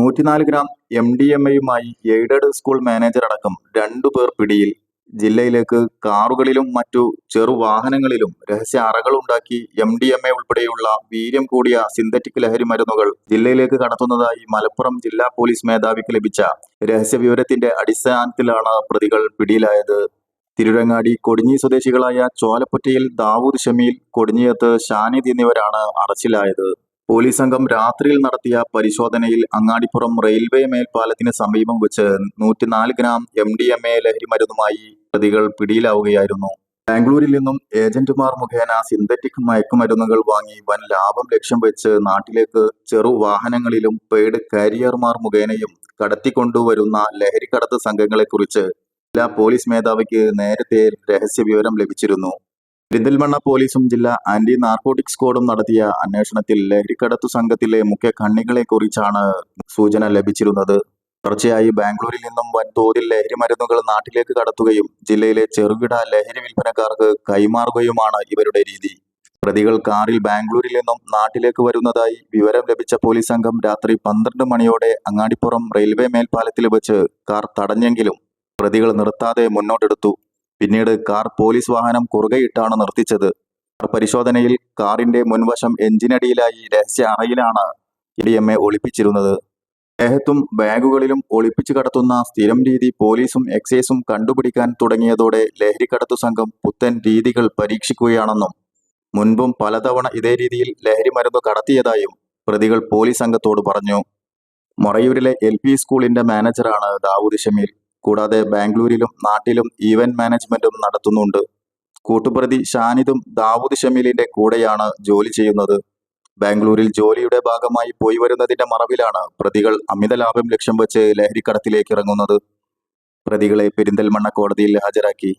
നൂറ്റിനാല് gram M D M എയുമായി aided school manager അടക്കം രണ്ടു പേർ പിടിയിൽ ജില്ലയിലേക്ക് കാറുകളിലും മറ്റു ചെറുവാഹനങ്ങളിലും രഹസ്യ അറകൾ ഉണ്ടാക്കി എം ഡി എം എ ഉൾപ്പെടെയുള്ള വീര്യം കൂടിയ സിന്തറ്റിക് ലഹരി മരുന്നുകൾ ജില്ലയിലേക്ക് കടത്തുന്നതായി മലപ്പുറം ജില്ലാ പോലീസ് മേധാവിക്ക് ലഭിച്ച രഹസ്യ വിവരത്തിന്റെ അടിസ്ഥാനത്തിലാണ് പ്രതികൾ പിടിയിലായത്. തിരുരങ്ങാടി കൊടിഞ്ഞി സ്വദേശികളായ ചോലപ്പൊറ്റയിൽ ദാവൂദ് ഷമീൽ കൊടിഞ്ഞിയത്ത് ഷാനിദ് എന്നിവരാണ് അറസ്റ്റിലായത്. പോലീസ് സംഘം രാത്രിയിൽ നടത്തിയ പരിശോധനയിൽ അങ്ങാടിപ്പുറം റെയിൽവേ മേൽപ്പാലത്തിന് സമീപം വെച്ച് നൂറ്റിനാല് gram M D M A ലഹരി മരുന്നുമായി പ്രതികൾ പിടിയിലാവുകയായിരുന്നു. ബാംഗ്ലൂരിൽ നിന്നും ഏജന്റുമാർ മുഖേന സിന്തറ്റിക് മയക്കുമരുന്നുകൾ വാങ്ങി വൻ ലാഭം ലക്ഷ്യം വെച്ച് നാട്ടിലേക്ക് ചെറു വാഹനങ്ങളിലും പെയ്ഡ് കാരിയർമാർ മുഖേനയും കടത്തിക്കൊണ്ടുവരുന്ന ലഹരിക്കടത്ത് സംഘങ്ങളെക്കുറിച്ച് ജില്ലാ പോലീസ് മേധാവിക്ക് നേരത്തെ രഹസ്യ വിവരം ലഭിച്ചിരുന്നു. പെരിന്തൽമണ്ണ പോലീസും ജില്ലാ ആന്റി നാർക്കോട്ടിക് സ്ക്വാഡും നടത്തിയ അന്വേഷണത്തിൽ ലഹരിക്കടത്തു സംഘത്തിലെ മുഖ്യ കണ്ണികളെ കുറിച്ചാണ് സൂചന ലഭിച്ചിരുന്നത്. തുടർച്ചയായി ബാംഗ്ലൂരിൽ നിന്നും വൻതോതിൽ ലഹരി മരുന്നുകൾ നാട്ടിലേക്ക് കടത്തുകയും ജില്ലയിലെ ചെറുകിട ലഹരി വിൽപ്പനക്കാർക്ക് കൈമാറുകയുമാണ് ഇവരുടെ രീതി. പ്രതികൾ കാറിൽ ബാംഗ്ലൂരിൽ നിന്നും നാട്ടിലേക്ക് വരുന്നതായി വിവരം ലഭിച്ച പോലീസ് സംഘം രാത്രി പന്ത്രണ്ട് മണിയോടെ അങ്ങാടിപ്പുറം റെയിൽവേ മേൽപ്പാലത്തിൽ വെച്ച് കാർ തടഞ്ഞെങ്കിലും പ്രതികൾ നിർത്താതെ മുന്നോട്ടെടുത്തു. പിന്നീട് കാർ പോലീസ് വാഹനം കുറുകയിട്ടാണ് നിർത്തിച്ചത്. പരിശോധനയിൽ കാറിന്റെ മുൻവശം എഞ്ചിനടിയിലായി രഹസ്യ അറയിലാണ് ഡി എം എ ഒളിപ്പിച്ചിരുന്നത്. ദേഹത്തും ബാഗുകളിലും ഒളിപ്പിച്ചു കടത്തുന്ന സ്ഥിരം രീതി പോലീസും എക്സൈസും കണ്ടുപിടിക്കാൻ തുടങ്ങിയതോടെ ലഹരിക്കടത്തു സംഘം പുത്തൻ രീതികൾ പരീക്ഷിക്കുകയാണെന്നും മുൻപും പലതവണ ഇതേ രീതിയിൽ ലഹരി മരുന്ന് കടത്തിയതായും പ്രതികൾ പോലീസ് സംഘത്തോട് പറഞ്ഞു. മൊറയൂരിലെ എൽ പി സ്കൂളിന്റെ മാനേജറാണ് ദാവൂദ് ഷമീൽ. കൂടാതെ ബാംഗ്ലൂരിലും നാട്ടിലും ഈവന്റ് മാനേജ്മെന്റും നടത്തുന്നുണ്ട്. കൂട്ടുപ്രതി ഷാനിദും ദാവൂദ് ഷമീലിന്റെ കൂടെയാണ് ജോലി ചെയ്യുന്നത്. ബാംഗ്ലൂരിൽ ജോലിയുടെ ഭാഗമായി പോയി വരുന്നതിന്റെ മറവിലാണ് പ്രതികൾ അമിത ലാഭം ലക്ഷ്യം വെച്ച് ലഹരിക്കടത്തിലേക്ക് ഇറങ്ങുന്നത്. പ്രതികളെ പെരിന്തൽമണ്ണ കോടതിയിൽ ഹാജരാക്കി.